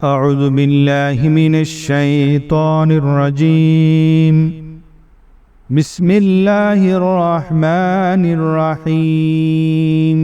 أعوذ بالله من الشيطان الرجيم بسم الله الرحمن الرحيم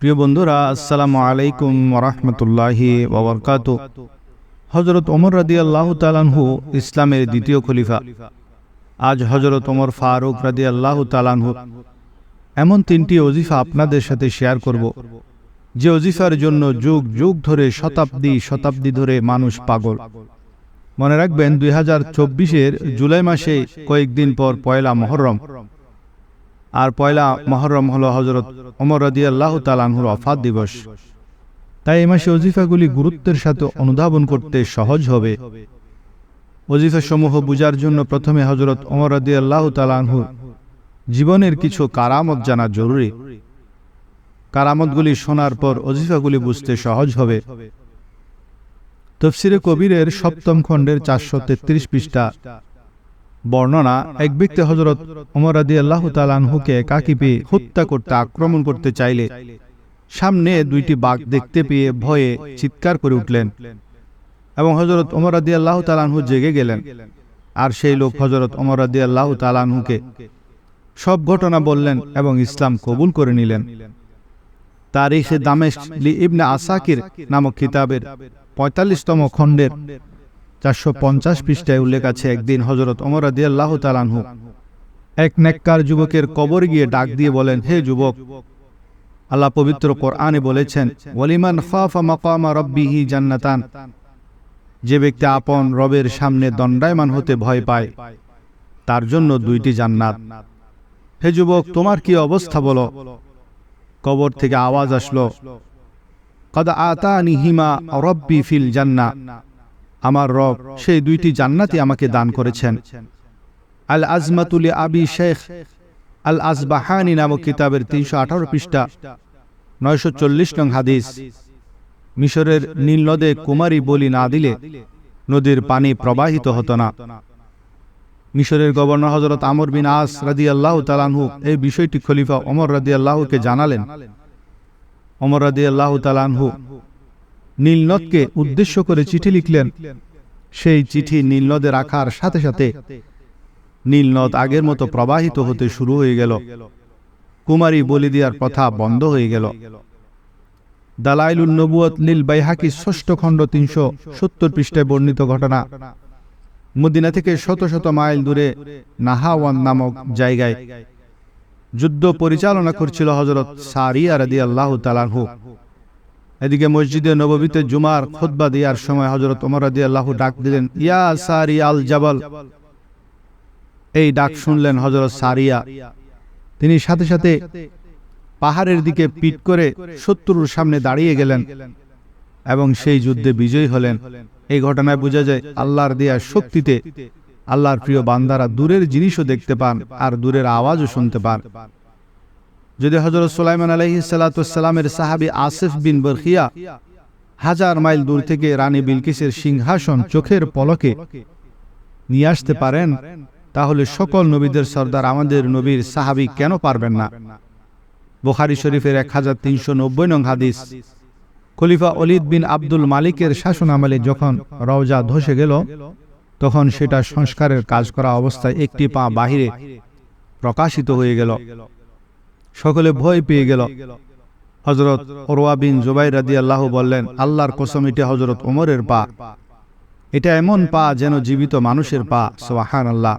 প্রিয় বন্ধুরা আসসালামু আলাইকুম ওরহমতুল্লাহি ওবরকাত হজরত ওমর রাদি আল্লাহ তালানহু ইসলামের দ্বিতীয় খলিফা আজ হজরত ওমর ফারুক রাদি আল্লাহ তালানহু এমন তিনটি অজিফা আপনাদের সাথে শেয়ার করব যে অজিফার জন্য যুগ যুগ ধরে, শতাব্দী শতাব্দী ধরে মানুষ পাগল। মনে রাখবেন, দুই হাজার চব্বিশের জুলাই মাসে কয়েকদিন পর পয়লা মহরম। আর পয়লা মহরম হল হজরত অমর রদি আল্লাহ তালানহুর অফাত দিবস। তাই এই মাসে অজিফাগুলি গুরুত্বের সাথে অনুধাবন করতে সহজ হবে। অজিফা সমূহ বুঝার জন্য প্রথমে হজরত অমর রদি আল্লাহ তালানহুর জীবনের কিছু কারামত জানা জরুরি। কারামতগুলি শোনার পর অজিফাগুলি বুঝতে সহজ হবে। তফসিরে কবিরের সপ্তম খণ্ডের চারশো তেত্রিশ পৃষ্ঠা। বর্ণনা, এক ব্যক্তি হজরত ওমর আদি আল্লাহ তালানহুকে পেয়ে হত্যা করতে আক্রমণ করতে চাইলে, সামনে দুইটি বাঘ দেখতে পেয়ে ভয়ে চিৎকার করে উঠলেন এবং হজরত ওমর আদি আল্লাহ তালানহু জেগে গেলেন। আর সেই লোক হজরত ওমর আদি আল্লাহ তালানহুকে সব ঘটনা বললেন এবং ইসলাম কবুল করে নিলেন। তারিখে দামেশ লি ইবনে আসাকির নামক কিতাবের পঁয়তাল্লিশতম খণ্ডের চারশো পঞ্চাশ পৃষ্ঠায় উল্লেখ আছে একদিন হজরত অমর আদি আল্লাহ তালানহু এক নেককার যুবকের কবর গিয়ে ডাক দিয়ে বলেন, হে যুবক, আল্লাহ পবিত্র কোরআনে বলেছেন, ওয়ালিমান খাফা মাকামা রব্বিহি জান্নাতান, যে ব্যক্তি আপন রবের সামনে দণ্ডায়মান হতে ভয় পায়, তার জন্য দুইটি জান্নাত। হে যুবক, তোমার কি অবস্থা বলো? কবর থেকে আওয়াজ আসলো, কদা আতা নিহিমা রব্বি ফিল জান্না আমার রব সেই দুইটি জান্নাতি আমাকে দান করেছেন। আল আজমাতুল আবি শেখ আল আজবাহানি নামক কিতাবের তিনশো আঠারো পৃষ্ঠা, নয়শো চল্লিশ নং হাদিস। মিশরের নীল নদে কুমারী বলি না দিলে নদীর পানি প্রবাহিত হতো না। মিশরের গভর্নর হজরত আমর বিন আস রাদি আল্লাহ তালানহু এই বিষয়টি খলিফা অমর রাদি আল্লাহকে জানালেন। অমর রাদি আল্লাহ তালানহু নীলনদকে উদ্দেশ্য করে চিঠি লিখলেন। সেই চিঠি নীলনদে রাখার সাথে সাথে নীলনদ আগের মতো প্রবাহিত হতে শুরু হয়ে গেল। কুমারী বলি দেওয়ার প্রথা বন্ধ হয়ে গেল। দালাইলুল নবুয়ত নীল বাইহাকি ষষ্ঠ খণ্ড তিনশো সত্তর পৃষ্ঠায় বর্ণিত ঘটনা। মদিনা থেকে শত শত মাইল দূরে নাহাওয়ান নামক জায়গায় যুদ্ধ পরিচালনা করছিল হজরত সারিয়া রাদি আল্লাহ তালাহু এদিকে মসজিদে নববীতে জুমার খোদবা দেওয়ার সময় হজরত ওমর রাদি আল্লাহ ডাক দিলেন, ইয়া সারি আল জাবাল। এই ডাক শুনলেন হজরত সারিয়া। তিনি সাথে সাথে পাহাড়ের দিকে পিট করে শত্রুর সামনে দাঁড়িয়ে গেলেন। এবং সেই যুদ্ধে বিজয়ী হলেন। এই ঘটনায় বোঝা যায় আল্লাহর দেয়া শক্তিতে আল্লাহর প্রিয় বান্দারা দূরের জিনিসও দেখতে পান আর দূরের আওয়াজও শুনতে পান। যদি হজরত সোলাইমান আলহি সালাতামের সাহাবি আসিফ বিন বরখিয়া হাজার মাইল দূর থেকে রানী বিলকিসের সিংহাসন চোখের পলকে নিয়ে আসতে পারেন, তাহলে সকল নবীদের সর্দার আমাদের নবীর সাহাবি কেন পারবেন না? বোখারি শরীফের এক হাজার তিনশো নব্বই নং হাদিস। খলিফা অলিদ বিন আব্দুল মালিকের শাসন আমলে যখন রওজা ধসে গেল, তখন সেটা সংস্কারের কাজ করা অবস্থায় একটি পা বাহিরে প্রকাশিত হয়ে গেল। সকলে ভয় পেয়ে গেল। হজরত ওরোয়া বিন জুবাই রাদি আল্লাহ বললেন, আল্লাহর কসম, এটা হজরত ওমরের পা। এটা এমন পা যেন জীবিত মানুষের পা। সোহান আল্লাহ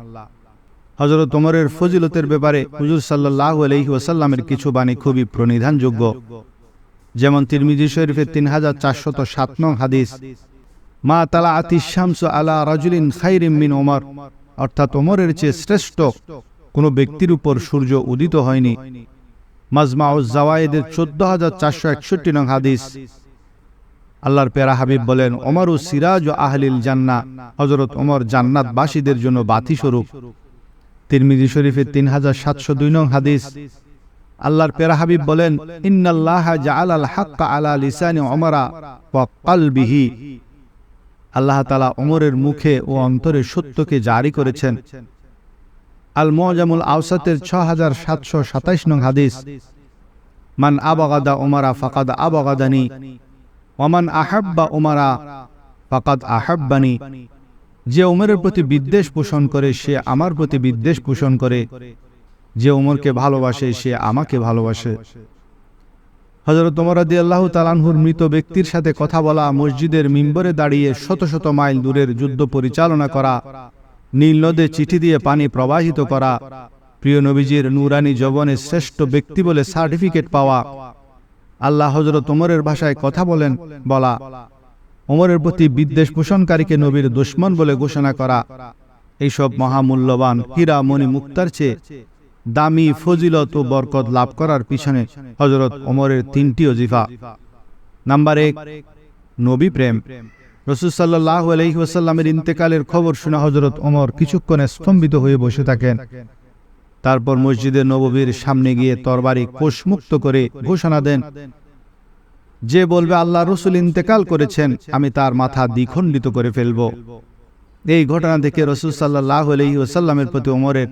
হজরত ওমরের ফজিলতের ব্যাপারে হুজুর সাল্লাহ আলহি ওসাল্লামের কিছু বাণী খুবই প্রণিধানযোগ্য। যেমন তিরমিজি শরীফের তিন হাজার চারশত সাত নং হাদিস। মা তালা আতিশামস আলা রাজুলিন খাইরিম মিন ওমর। অর্থাৎ ওমরের চেয়ে শ্রেষ্ঠ কোনো ব্যক্তির উপর সূর্য উদিত হয়নি। মাজমাউজ জাওয়ায়েদের চোদ্দ হাজার চারশো একষট্টি নং হাদিস। আল্লাহর পেরা হাবিব বলেন, ওমর ও সিরাজ ও আহলিল জান্না হজরত ওমর জান্নাতবাসীদের জন্য বাতি স্বরূপ তিরমিজি শরীফের তিন হাজার সাতশো দুই নং হাদিস। আল্লাহর পেরা হাবিব বলেন, ইন্নাল্লাহ জাআলাল হাক্কা আলা লিসানি ওমরা ওয়া আল্লাহ তাআলা ওমরের মুখে ও অন্তরে সত্যকে জারি করেছেন। আল মোজামুল আওসাতের ছ হাজার সাতশো সাতাইশ নং হাদিস, মান আবাগাদা ওমারা ফাকাদ আবাগাদানি ওমান আহাব্বা ওমারা ফাকাদ আহাব্বানি। যে ওমরের প্রতি বিদ্বেষ পোষণ করে, সে আমার প্রতি বিদ্বেষ পোষণ করে। যে ওমরকে ভালোবাসে, সে আমাকে ভালোবাসে। হজরত ওমরাদি আল্লাহ তালানহুর মৃত ব্যক্তির সাথে কথা বলা, মসজিদের মিম্বরে দাঁড়িয়ে শত শত মাইল দূরের যুদ্ধ পরিচালনা করা, নীল নদে চিঠি দিয়ে পানি প্রবাহিত করা, প্রিয় নবীজির নুরানি জবনের শ্রেষ্ঠ ব্যক্তি বলে সার্টিফিকেট পাওয়া। আল্লাহ হজরত ওমরের ভাষায় কথা বলেন, বলা ওমরের প্রতি বিদ্বেষ পোষণকারীকে নবীর দুশ্মন বলে ঘোষণা করা। এইসব মহামূল্যবান হীরা মণি মুক্তার চেয়ে দামি ফজিলত ও বরকত লাভ করার পিছনে হজরত ওমরের তিনটি অজিফা নাম্বার এক, নবী প্রেম। রসুসাল্লাহ আলহি ওসাল্লামের ইন্তেকালের খবর শুনে হজরত ওমর কিছুক্ষণে স্তম্ভিত হয়ে বসে থাকেন। তারপর মসজিদের নববীর সামনে গিয়ে তরবারি কোষমুক্ত করে ঘোষণা দেন, যে বলবে আল্লাহ রসুল ইন্তেকাল করেছেন, আমি তার মাথা দ্বিখণ্ডিত করে ফেলব। এই ঘটনা থেকে রসুল সাল্লাহ আলহি ওসাল্লামের প্রতি ওমরের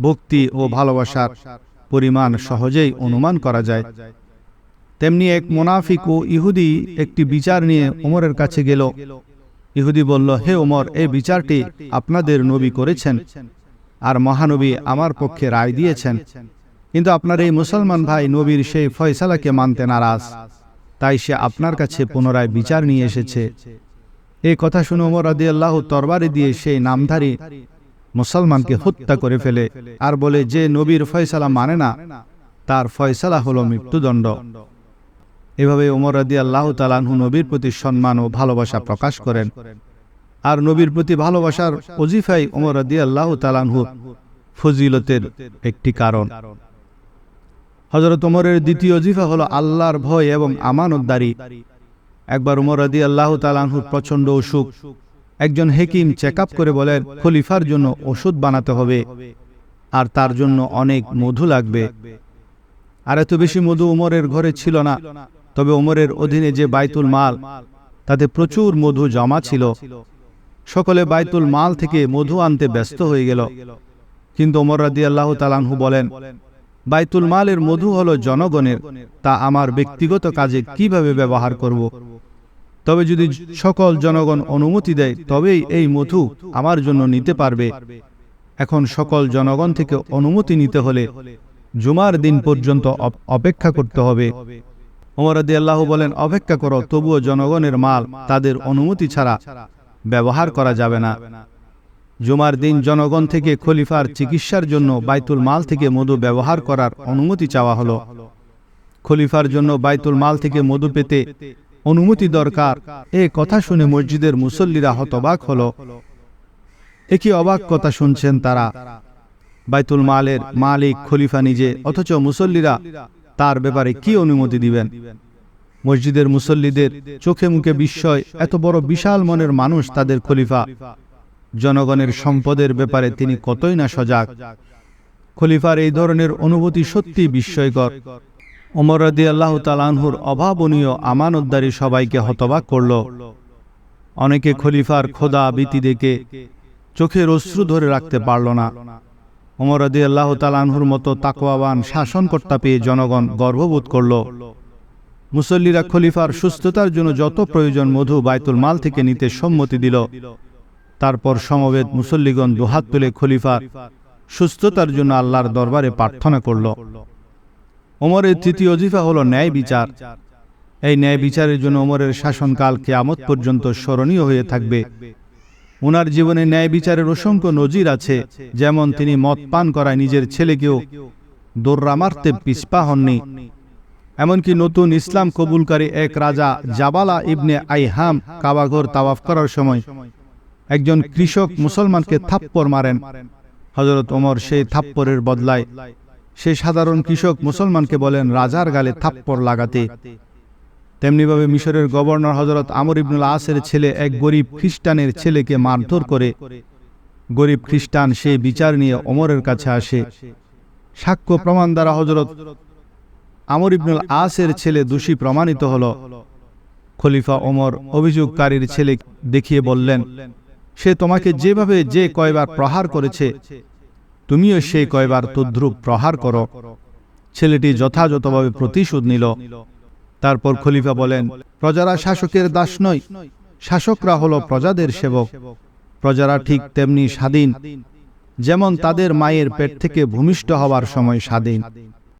ভক্তি ও ভালোবাসার পরিমাণ সহজেই অনুমান করা যায়। তেমনি এক মোনাফিক ও ইহুদি একটি বিচার নিয়ে ওমরের কাছে গেল। ইহুদি বলল হে ওমর এই বিচারটি আপনাদের নবী করেছেন আর মহানবী আমার পক্ষে রায় দিয়েছেন। কিন্তু আপনার এই মুসলমান ভাই নবীর সেই ফয়সালাকে মানতে নারাজ। তাই সে আপনার কাছে পুনরায় বিচার নিয়ে এসেছে। এই কথা শুনে ওমর আদি আল্লাহ তরবারি দিয়ে সেই নামধারী মুসলমানকে হত্যা করে ফেলে। আর বলে যে নবীর ফয়সালা মানে না তার ফয়সালা হলো মৃত্যুদণ্ড। এভাবে ওমর আদি আল্লাহ তালানহু নবীর প্রতি সম্মান ও ভালোবাসা প্রকাশ করেন। আর নবীর প্রতি ভালোবাসার অজিফাই ওমর আদি আল্লাহ তালানহু ফজিলতের একটি কারণ। হজরত ওমরের দ্বিতীয় অজিফা হলো আল্লাহর ভয় এবং আমানতদারি। একবার উমর আদি আল্লাহ তালানহুর প্রচণ্ড অসুখ। একজন হেকিম চেক করে বলেন, খলিফার জন্য ওষুধ বানাতে হবে, আর তার জন্য অনেক মধু লাগবে। আর এত বেশি মধু উমরের ঘরে ছিল না, তবে উমরের অধীনে যে বাইতুল মাল, তাতে প্রচুর মধু জমা ছিল। সকলে বাইতুল মাল থেকে মধু আনতে ব্যস্ত হয়ে গেল। কিন্তু ওমর রাদি আল্লাহ তালানহু বলেন, বাইতুল মালের মধু হলো জনগণের, তা আমার ব্যক্তিগত কাজে কীভাবে ব্যবহার করব। তবে যদি সকল জনগণ অনুমতি দেয়, তবেই এই মধু আমার জন্য নিতে পারবে। এখন সকল জনগণ থেকে অনুমতি নিতে হলে জুমার দিন পর্যন্ত অপেক্ষা করতে হবে। ওমরাদি আল্লাহ বলেন, অপেক্ষা করো, তবুও জনগণের মাল তাদের অনুমতি ছাড়া ব্যবহার করা যাবে না। জুমার দিন জনগণ থেকে খলিফার চিকিৎসার জন্য বাইতুল মাল থেকে মধু ব্যবহার করার অনুমতি চাওয়া হলো। খলিফার জন্য বাইতুল মাল থেকে মধু পেতে অনুমতি দরকার। এ কথা শুনে মসজিদের মুসল্লিরা হতবাক হল। একই অবাক কথা শুনছেন তারা। বাইতুল মালের মালিক খলিফা নিজে, অথচ মুসল্লিরা তার ব্যাপারে কি অনুমতি দিবেন? মসজিদের মুসল্লিদের চোখে মুখে বিস্ময়, এত বড় বিশাল মনের মানুষ তাদের খলিফা। জনগণের সম্পদের ব্যাপারে তিনি কতই না সজাগ। খলিফার এই ধরনের অনুভূতি সত্যি বিস্ময়কর। ওমর রাদি আল্লাহ তালানহুর অভাবনীয় আমানতদারি সবাইকে হতবাক করল। অনেকে খলিফার খোদা বিতি দেখে চোখের অশ্রু ধরে রাখতে পারল না। ওমর রাদি আল্লাহ তালানহুর মতো তাকওয়াবান শাসনকর্তা পেয়ে জনগণ গর্ববোধ করল। মুসল্লিরা খলিফার সুস্থতার জন্য যত প্রয়োজন মধু বাইতুল মাল থেকে নিতে সম্মতি দিল। তারপর সমবেত মুসল্লিগণ দুহাত তুলে খলিফার সুস্থতার জন্য আল্লাহর দরবারে প্রার্থনা করল। ওমরের তৃতীয় অজিফা হল ন্যায় বিচার। এই ন্যায় বিচারের জন্য ওমরের শাসনকাল কেয়ামত পর্যন্ত স্মরণীয় হয়ে থাকবে। ওনার জীবনে ন্যায় বিচারের অসংখ্য নজির আছে, যেমন তিনি মদ পান করায় নিজের ছেলেকেও দোর্রা মারতে পিসপা হননি। এমনকি নতুন ইসলাম কবুলকারী এক রাজা জাবালা ইবনে আইহাম কাবাঘর তাওয়াফ করার সময় একজন কৃষক মুসলমানকে থাপ্পর মারেন। হজরত ওমর সেই থাপ্পরের বদলায় সে সাধারণ কৃষক মুসলমানকে বলেন, রাজার গালে থাপ্পর লাগাতে। তেমনিভাবে মিশরের গভর্নর হজরত আমর ইবনুল আসের ছেলে এক গরিব খ্রিস্টানের ছেলেকে মারধর করে। গরিব খ্রিস্টান সে বিচার নিয়ে অমরের কাছে আসে। সাক্ষ্য প্রমাণ দ্বারা হজরত আমর ইবনুল আসের ছেলে দোষী প্রমাণিত হল। খলিফা ওমর অভিযোগকারীর ছেলে দেখিয়ে বললেন, সে তোমাকে যেভাবে যে কয়বার প্রহার করেছে তুমিও সেই কয়বার তদ্রুপ প্রহার করো। ছেলেটি যথাযথভাবে প্রতিশোধ নিল। তারপর খলিফা বলেন, প্রজারা শাসকের দাস নয় শাসকরা হলো প্রজাদের সেবক। প্রজারা ঠিক তেমনি স্বাধীন। যেমন তাদের মায়ের পেট থেকে ভূমিষ্ঠ হওয়ার সময় স্বাধীন।